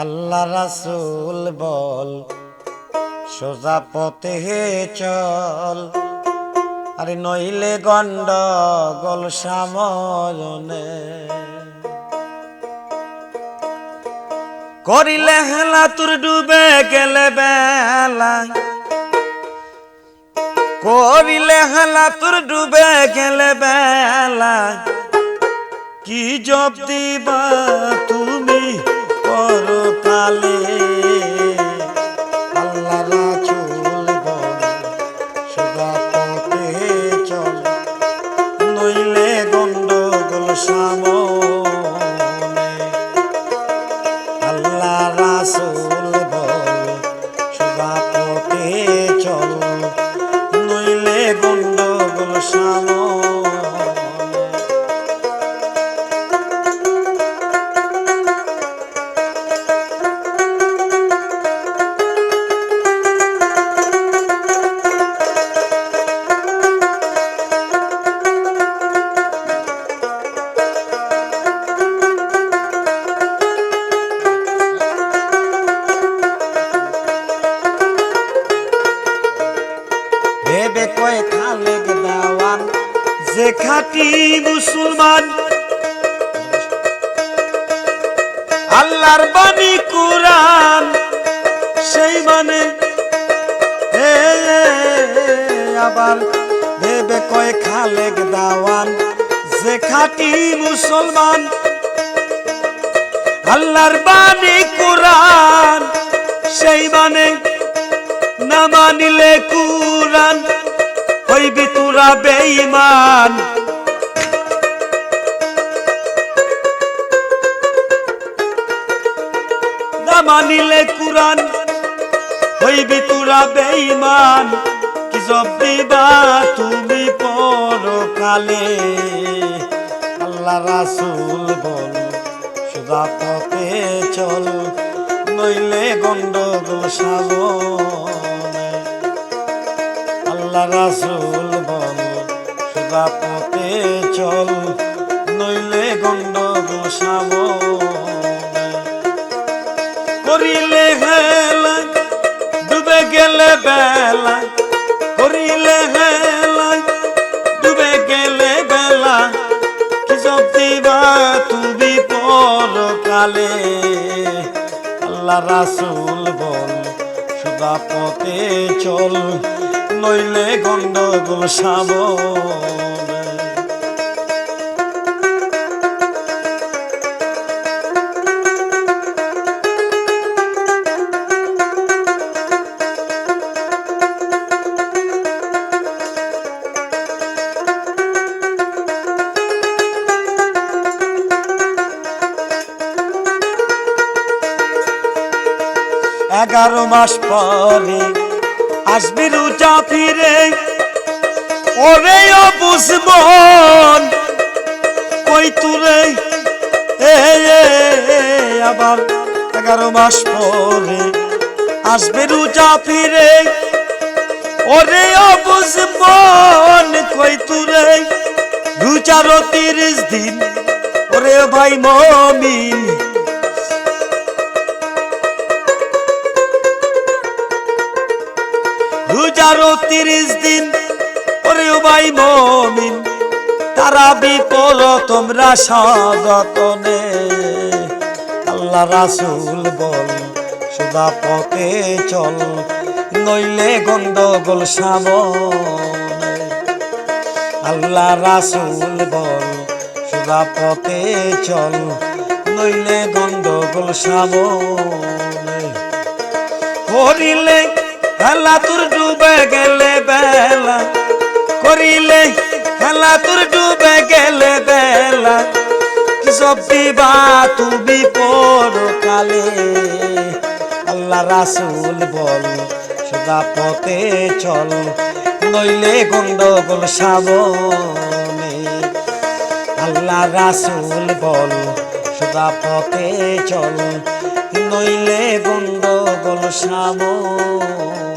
আল্লাহ রাসুল বল, সোজা পথে চল। আরে নইলে গন্ড গল সামনে করিলে হেলা তোর ডুবে গেলে বেলা। করিলে হেলা তোর ডুবে গেলে বেলা। কি জব দিবা তুমি পরকালে? আল্লাহ নইলে গন্ডগোল সামনে যে খাটি মুসলমান। আল্লাহর বাণী কোরআন, সেই মানে আবার ভেবে কয় খালেক দেওয়ান। যে খাটি মুসলমান, আল্লাহর বাণী কোরআন তোরা বেঈমান। না মানিলে কুরান হইবি তোরা বেঈমান। কি জব দিবা তুমি পরকালে আল্লাহ রাসূল বল, সুদা পথে চল, নইলে গন্ডগোল সামনে আল্লাহ রাসূল বল সুদা পথে চল, নইলে গন্ডগোল সামনে করিলে হেলা, ডুবে গেলে বেলা। করিলে হেলা, ডুবে গেলে বেলা। কি সব দিবা তুমি পরকালে? আল্লাহ রাসুল বল সুদা পথে চল নইলে গন্ডগোল সামনে এগারো মাস পরে আসবি রুজা ফিরে। ওরে বুঝবন কই এ, আবার এগারো মাস পরে আসবে রুজা ফিরে। ওরে বুঝবন কই তুরে রুজারও তিরিশ দিন ওরে ভাই মমিন রোজারও তিরিশ দিন। ওরে ভাই মমিন, তারা বিপর তোমরা সযতনে। আল্লাহ রাসুল বল, সুদা পথে চল, নইলে গন্ডগোল সামনে। আল্লাহ রাসুল বল, সুদা পথে চল, নইলে গন্ডগোল সামনে। করিলে খেলা তোর ডুবে গেলে বেলা। করিলে খেলা তোর ডুবে গেলে বেলা। কি সব দিবা তুমি পরকালে? আল্লাহ রাসুল বল, সদা পথে চল, নইলে গন্ডগোল সাবনে আল্লাহ রাসুল বল, সদা পথে চল, নইলে গন্ডগোল সামনে।